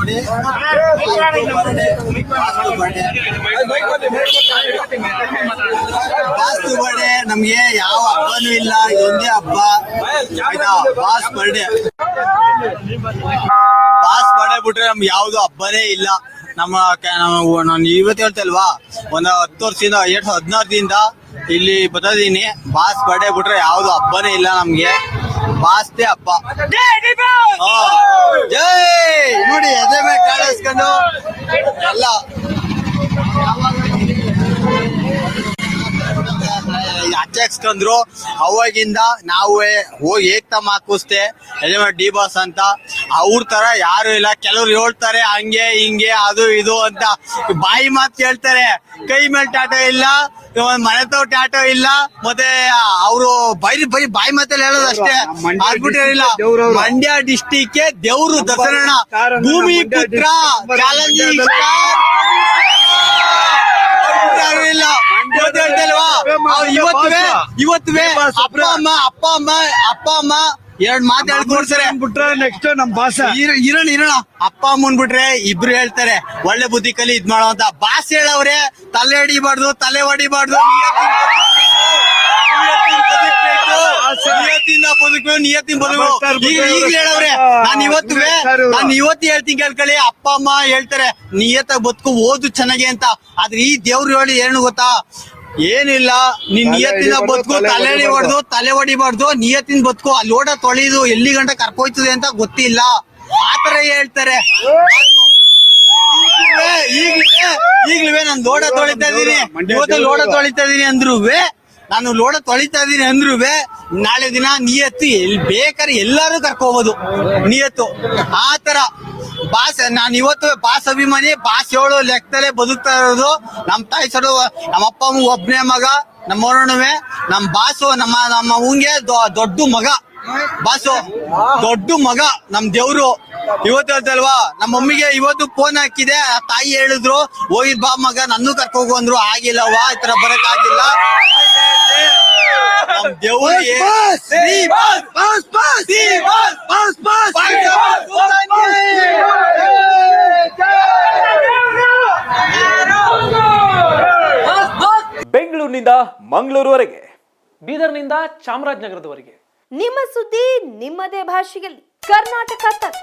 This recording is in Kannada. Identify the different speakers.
Speaker 1: ನೋಡಿ. ವಾಸ್ತು ಬರ್ಡೇ ನಮ್ಗೆ ಯಾವ ಹಬ್ಬನೂ ಇಲ್ಲ. ಇದೊಂದೇ ಹಬ್ಬ. ಆಯ್ತಾ? ಬಾಸ್ ಬರ್ಡೇ ಬಾಸ್ ಬರ್ಡೇ ಬಿಟ್ರೆ ನಮ್ಗೆ ಯಾವ್ದು ಹಬ್ಬನೇ ಇಲ್ಲ. ನಮ್ಮ ನಾನು ಇವತ್ತು ಹೇಳ್ತಲ್ವಾ ಒಂದು ಹತ್ತು ವರ್ಷದಿಂದ ಎರಡ್ ಸಾವಿರದ ಹದಿನಾರದಿಂದ ಇಲ್ಲಿ ಬದದೀನಿ ಬಾಸ್ ಬರ್ಡೇ ಬಿಟ್ರೆ ಯಾವ್ದು ಹಬ್ಬನೇ ಇಲ್ಲ ನಮ್ಗೆ. ಬಾಸ್ದೇ ಹಬ್ಬ. ಜೈ! ನೋಡಿ ಎದೆ ಮೇಲೆ ಕಾಳಿಸ್ಕೊಂಡು ಎಲ್ಲ ಅಚ್ಚಕ್ಸ್ಕೊಂಡ್ರು ಅವಾಗಿಂದ ನಾವು ಹೋಗಿ ಏಕ್ತಮ್ ಹಾಕಿಸ್ತೆ. ಎಲಿಮೆಂಟ್ ಡಿ ಬಾಸ್ ಅಂತ. ಅವ್ರ ತರ ಯಾರು ಇಲ್ಲ. ಕೆಲವ್ರು ಹೇಳ್ತಾರೆ ಹಂಗೆ ಹಿಂಗೆ ಅದು ಇದು ಅಂತ. ಬಾಯಿ ಮಾತು ಕೇಳ್ತಾರೆ. ಕೈ ಮೇಲೆ ಟಾಟೋ ಇಲ್ಲ. ಮನೆ ತವ ಟಾಟೋ ಇಲ್ಲ. ಮತ್ತೆ ಅವರು ಬೈರಿ ಬೈ ಬಾಯಿ ಮಾತಲ್ಲಿ ಹೇಳೋದು ಅಷ್ಟೇ.
Speaker 2: ಮಂಡ್ಯ
Speaker 1: ಅದ್ಬಿಟ್ಟು
Speaker 2: district
Speaker 1: ಇಲ್ಲ. ಮಂಡ್ಯ ಡಿಸ್ಟಿಕ್ ದೇವ್ರು ದಸರಣ ಭೂಮಿ ಪುತ್ರ ಪುತ್ರ. ಇವತ್ತುವೆ ಇವತ್ತುವೆ ಅಪ್ಪ ಅಮ್ಮ ಅಪ್ಪ ಅಮ್ಮ ಅಪ್ಪ ಅಮ್ಮ ಎರಡ್ ಮಾತು ಹೇಳ್ಕೊಡ್ತಾರೆ.
Speaker 2: ಬಿಟ್ರೆ ನೆಕ್ಸ್ಟ್ ನಮ್ ಭಾಷ
Speaker 1: ಇರ- ಇರೋಣ ಇರೋಣ. ಅಪ್ಪ ಅಮ್ಮನ್ ಬಿಟ್ರೆ ಇಬ್ರು ಹೇಳ್ತಾರೆ ಒಳ್ಳೆ ಬುದ್ಧಿ ಕಲಿ ಇದ್ ಮಾಡೋ ಅಂತ. ಬಾಸ್ ಹೇಳವ್ರೆ ತಲೆ ಹಿಡಿಬಾರ್ದು ತಲೆ ಹೊಡಿಬಾರ್ದು ನಿಯತ್ತಿಂದ ಬದುಕು ನಿಯತ್ತಿನ ಬದುಕು ಈಗ ಈಗ್ಲೇ ಹೇಳವ್ರೆ ನಾನು ಇವತ್ತುವೆ ನಾನು ಇವತ್ತು ಹೇಳ್ತೀನಿ ಕೇಳ್ಕೊಳ್ಳಿ. ಅಪ್ಪ ಅಮ್ಮ ಹೇಳ್ತಾರೆ ನಿಯತ್ತ ಬದುಕು ಓದು ಚೆನ್ನಾಗಿ ಅಂತ. ಆದ್ರೆ ಈ ದೇವ್ರು ಹೇಳಿ ಏನು ಗೊತ್ತಾ? ಏನಿಲ್ಲ ನಿನ್ ನಿಯತ್ತಿನ ಬದುಕು
Speaker 2: ತಲೆ. ಹೊಡಿಬಾರ್ದು
Speaker 1: ತಲೆ ಹೊಡಿಬಾರ್ದು ನಿಯತ್ತಿನ ಬದುಕು ಅಲ್ಲಿ ಓಡ ತೊಳೆದು ಎಲ್ಲಿ ಗಂಟ ಕರ್ಕೋಯ್ತದೆ ಅಂತ ಗೊತ್ತಿಲ್ಲ ಆತರ ಹೇಳ್ತಾರೆ ಈಗ್ಲೇ ಈಗ್ಲೇ ನಾನು ಲೋಡ ತೊಳಿತಾ ಇದೀನಿ ಇವತ್ತು. ಲೋಡ ತೊಳಿತಾ ಇದೀನಿ ಅಂದ್ರುವೆ ನಾನು ಲೋಡ ತೊಳಿತಾ ಇದ್ದೀನಿ ಅಂದ್ರು ನಾಳೆ ದಿನ ನಿಯತ್ತು ಎಲ್ಲಿ ಬೇಕಾದ್ರೆ ಎಲ್ಲಾರು ಕರ್ಕೋಬಹುದು ನಿಯತ್ತು. ಆತರ ಬಾಸ್, ನಾನು ಇವತ್ತು ಬಾಸ್ ಅಭಿಮಾನಿ, ಬಾಸ್ ಹೇಳೋ ಲೆಕ್ಕದಲ್ಲೇ ಬದುಕ್ತಾ ಇರೋದು ನಮ್ಮ ತಾಯಿ ಸಡು, ನಮ್ಮ ಅಪ್ಪ ಒಬ್ನೇ ಮಗ ನಮ್ಮವರುಣವೆ ನಮ್ಮ ಬಾಸು, ನಮ್ಮ ನಮ್ಮ ಹಂಗೆ ದೊಡ್ಡ ಮಗ. ಬಾಸು, ದೊಡ್ಡ ಮಗ ನಮ್ಮ ದೇವ್ರು. ಇವತ್ತು ಹೇಳ್ತಲ್ವಾ ನಮ್ಮ ಮಮ್ಮಿಗೆ ಇವತ್ತು ಫೋನ್ ಹಾಕಿದೆ ಆ ತಾಯಿ ಹೇಳಿದ್ರು ಹೋಗಿದ್ ಬಾ ಮಗ ನನ್ನೂ ಕರ್ಕೋಗು ಅಂದ್ರು ಆಗಿಲ್ಲವಾ ಈ ತರ ಬರಕ್ ಆಗಿಲ್ಲ.
Speaker 3: ಬೆಂಗಳೂರಿನಿಂದ ಮಂಗಳೂರುವರೆಗೆ ಬೀದರ್ನಿಂದ ಚಾಮರಾಜನಗರದವರೆಗೆ.
Speaker 4: ನಿಮ್ಮ ಸುದ್ದಿ ನಿಮ್ಮದೇ ಭಾಷೆಯಲ್ಲಿ. ಕರ್ನಾಟಕ ತಕ್.